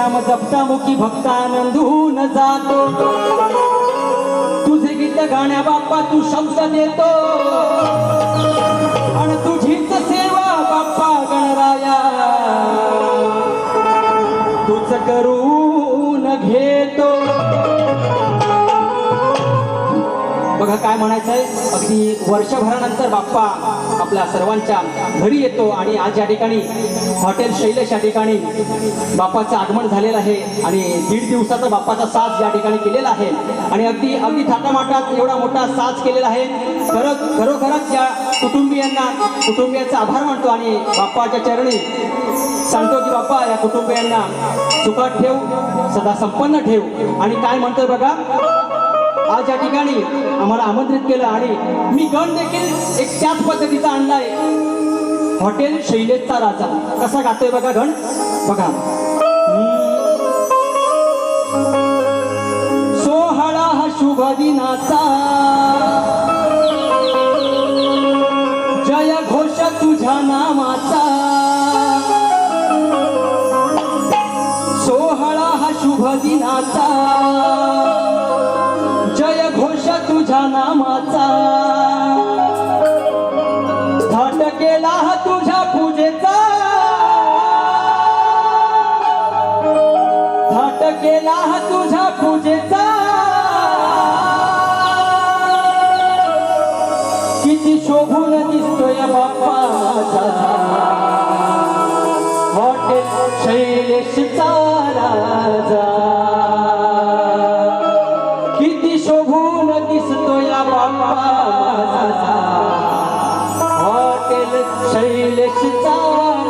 नाम जपता मुखी भक्तानंदून जातो. तुझे गीत गाण्या बाप्पा तू शब्द देतो. आणि तुझीच सेवा बाप्पा गणराया. तुझ करून घेतो. बघा काय म्हणायचंय? अगदी वर्षभरानंतर बाप्पा आपल्या सर्वांच्या घरी येतो आणि आज या ठिकाणी हॉटेल शैलेश या ठिकाणी बाप्पाचं आगमन झालेलं आहे आणि दीड दिवसाचा बाप्पाचा साज या ठिकाणी केलेला आहे. आणि अगदी अगदी थाटामाटात एवढा मोठा साज केलेला आहे. खरं खरोखरच या कुटुंबियांना कुटुंबियांचा आभार मानतो आणि बाप्पाच्या चरणी सांगतो की बाप्पा या कुटुंबियांना सुखात ठेव सदा संपन्न ठेव. आणि काय म्हणतो बघा? आज या ठिकाणी आम्हाला आमंत्रित केलं आणि मी गण देखील एक त्याच पद्धतीचा आणलाय. हॉटेल शैलेशचा राजा. कसा गातोय बघा गण? बघा. सोहळा हा शुभ दिनाचा. जय घोष तुझ्या नामाचा. सोहळा हा शुभ दिनाचा. नामाचा थाट केला तुझ्या पूजेचा. थाट केला तुझ्या पूजेचा. किती शोभून दिसतोय बाप्पा शैलेशचा राजा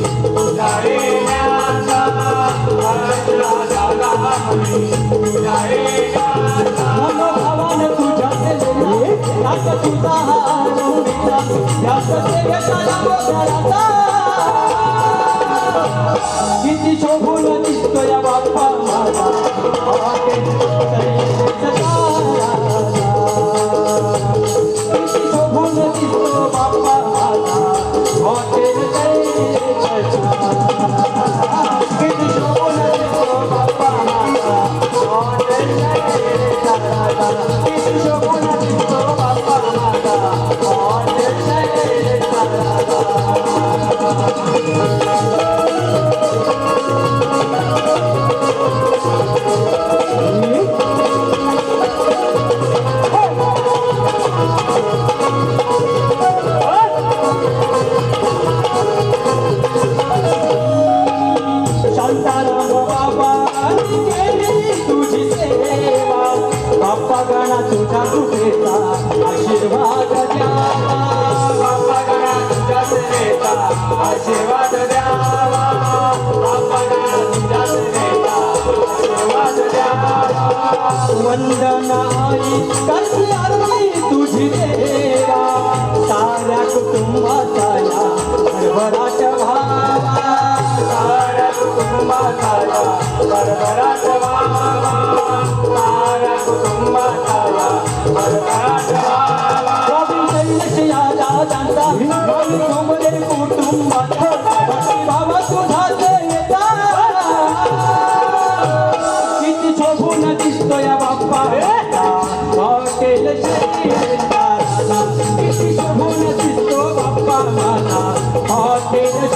किती शोभून दिसतो या बाप्पा माझा तुझ्या कृपेचा आशीर्वाद द्यावा बाप्पा गणा तुझ्या सेवेचा आशीर्वाद द्यावा बाप्पा गणा तुझ्या सेवेचा आशीर्वाद द्यावा वंदना आई आरती तुझी देवा साऱ्या कुटुंबाचा या भावा साऱ्या कुटुंबाचा या साऱ्या 앞에